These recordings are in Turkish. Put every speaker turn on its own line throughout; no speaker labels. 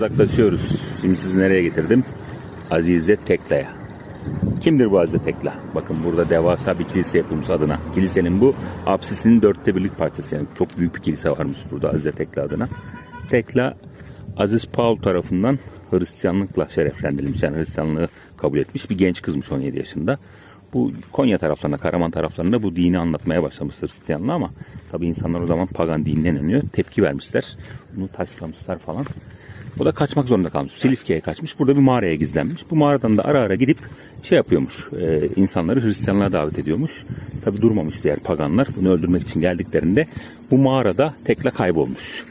Uzaklaşıyoruz. Şimdi sizi nereye getirdim? Azize Tekla'ya. Kimdir bu Azize Tekla? Bakın burada devasa bir kilise yapılmış adına. Kilisenin bu apsisinin dörtte birlik parçası. Yani çok büyük bir kilise varmış burada Azize Tekla adına. Tekla Aziz Paul tarafından Hristiyanlıkla şereflendirilmiş. Yani Hristiyanlığı kabul etmiş bir genç kızmış 17 yaşında. Bu Konya taraflarında, Karaman taraflarında bu dini anlatmaya başlamış Hristiyanlığı ama tabi insanlar o zaman pagan dininden inanıyor. Tepki vermişler. Bunu taşlamışlar falan. O da kaçmak zorunda kalmış. Silifke'ye kaçmış. Burada bir mağaraya gizlenmiş. Bu mağaradan da ara ara gidip şey yapıyormuş. E, insanları Hristiyanlığa davet ediyormuş. Tabi durmamış diğer paganlar. Bunu öldürmek için geldiklerinde bu mağarada tekla kaybolmuş.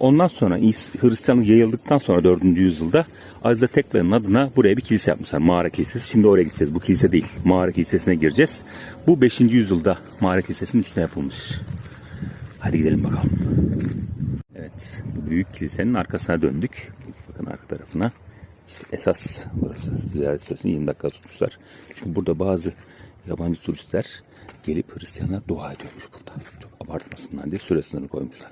Ondan sonra İs- Hristiyanlık yayıldıktan sonra 4. yüzyılda Azize Tekla'nın adına buraya bir kilise yapmışlar. Mağara Kilisesi. Şimdi oraya gideceğiz. Bu kilise değil. Mağara Kilisesi'ne gireceğiz. Bu 5. yüzyılda Mağara Kilisesi'nin üstüne yapılmış. Hadi gidelim bakalım. Büyük kilisenin arkasına döndük. Bakın arka tarafına. İşte esas burası. Ziyaret süresini 20 dakika tutmuşlar. Çünkü burada bazı yabancı turistler gelip Hristiyanlar dua ediyormuş burada. Çok abartmasınlar diye süre sınırı koymuşlar.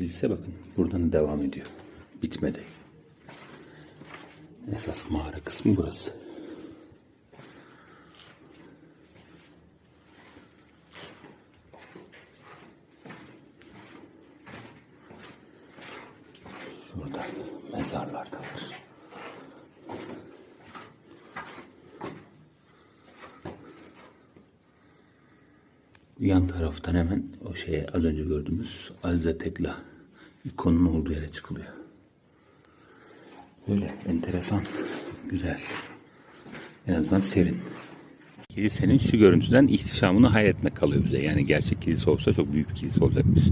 Kilise bakın buradan devam ediyor. Bitmedi. Esas mağara kısmı burası. Şurada mezarlar da var. Yan taraftan hemen o şeye az önce gördüğümüz Azize Tekla ikonun olduğu yere çıkılıyor. Böyle enteresan, güzel. En azından serin. Kilisenin şu görüntüden ihtişamını hayretmek kalıyor bize. Yani gerçek kilise olsa çok büyük bir kilise olacakmış.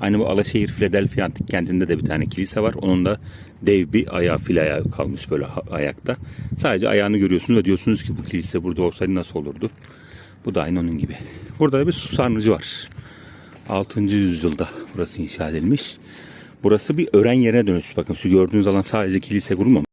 Aynı bu Alaşehir Philadelphia antik kentinde de bir tane kilise var. Onun da dev bir ayağı fil ayağı kalmış böyle ayakta. Sadece ayağını görüyorsunuz ve diyorsunuz ki bu kilise burada olsaydı nasıl olurdu? Bu da aynı onun gibi. Burada da bir su sarnıcı var. 6. yüzyılda burası inşa edilmiş. Burası bir öğren yerine dönüşmüş. Bakın şu gördüğünüz alan sadece kilise kurulmamış.